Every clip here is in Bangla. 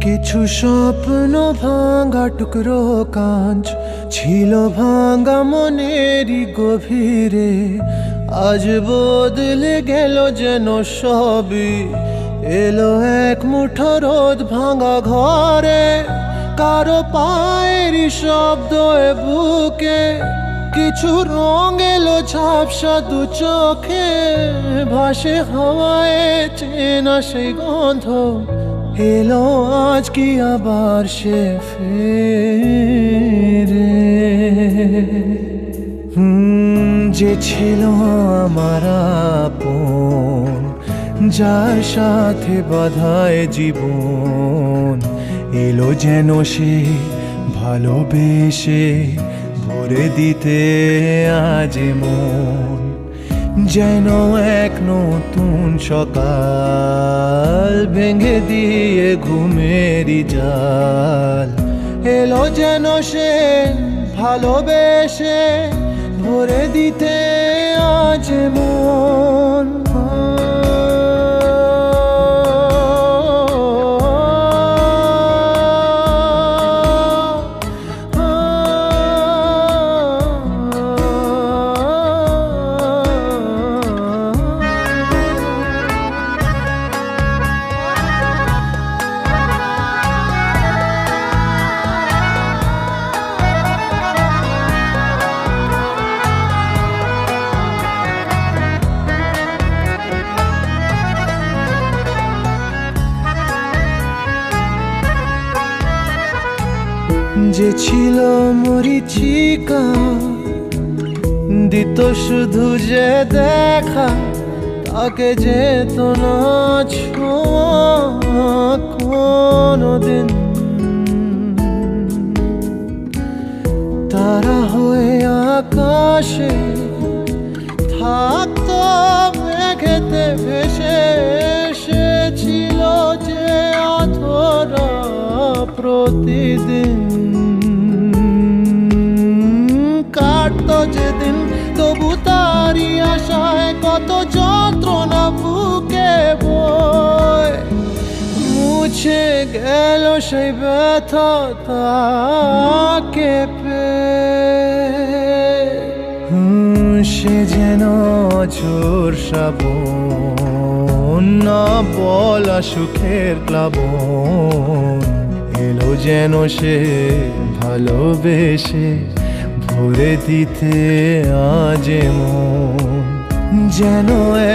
কিছু স্বপ্ন ভাঙা টুকরো কাঁচ ছিল ভাঙা মনেরই গভীরে। আজ বদলে গেল যেন সবই। এলো এক মুঠো রোদ ভাঙা ঘরে। কারও পায়েরই শব্দ বুকে। কিছু রং এলো ঝাপসা দু চোখে। ভাসে হাওয়ায় চেনা সেই গন্ধ। এলো আজ কি আবার সে ফেরে? যে ছিল আমার আপন, যার সাথে বাধায় জীবন, এলো যেন সে ভালোবেসে ভরে দিতে আজ মন যেন এক নতুন সকাল ভেঙে দিয়ে ঘুমেরি জাল। এলো যেন সে ভালোবেসে ভরে দিতে আজ মন। ছিল মরিচিকা, দিত শুধু যে দেখা, তাকে যেত না ছোঁয়া কোনোদিন। তারা হয়ে আকাশে থাকতো, মেঘেতে ভেসে এসেছিল যে অথরা প্রতিদিন। কাটতো যেদিন। তবু তারই আশায় কত যন্ত্রণা বুকে বয়। মুছে গেল সেই ব্যথা তাকে হুম, সে যেন ঝোর শ্রাবণ না বলা সুখের প্লাবন। এলো যেন সে ভালোবেসে। ভরে দিতে আজ যেন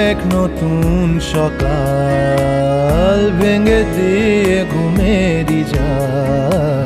এক নতুন সকাল ভেঙে দিয়ে ঘুমেরি জাল।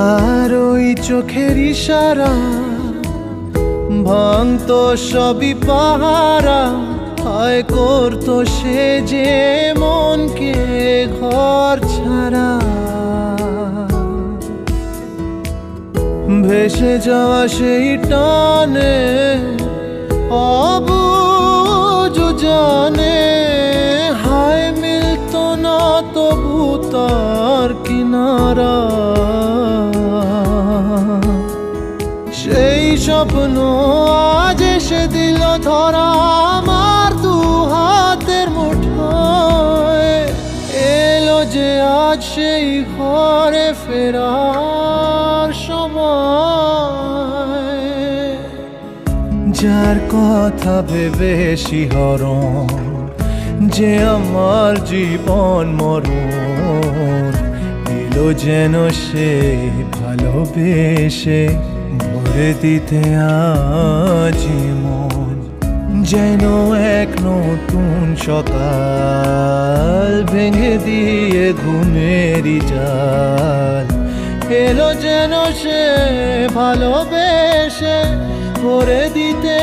তার ওই চোখের ইশারা ভাঙতো সবই পাহারা হয় করতো সে যে মনকে ঘর ছাড়া। ভেসে যাওয়া সেই টানে অবুঝ জানে, হায় মিলতো না তবু তার কিনারা। স্বপ্ন আজ এসে দিল ধরা আমার দু হাতের মুঠোয়। এলো যে আজ সেই ঘরে ফেরার সময়। যার কথা ভেবে শিহরণ যে আমার জীবন মরণ, এলো যেন সে ভালোবেসে ভরে দিতে আজি মন যেন এক নতুন সকাল ভেঙে দিয়ে ঘুমেরি জাল এলো যেন সে ভালোবেসে ভরে দিতে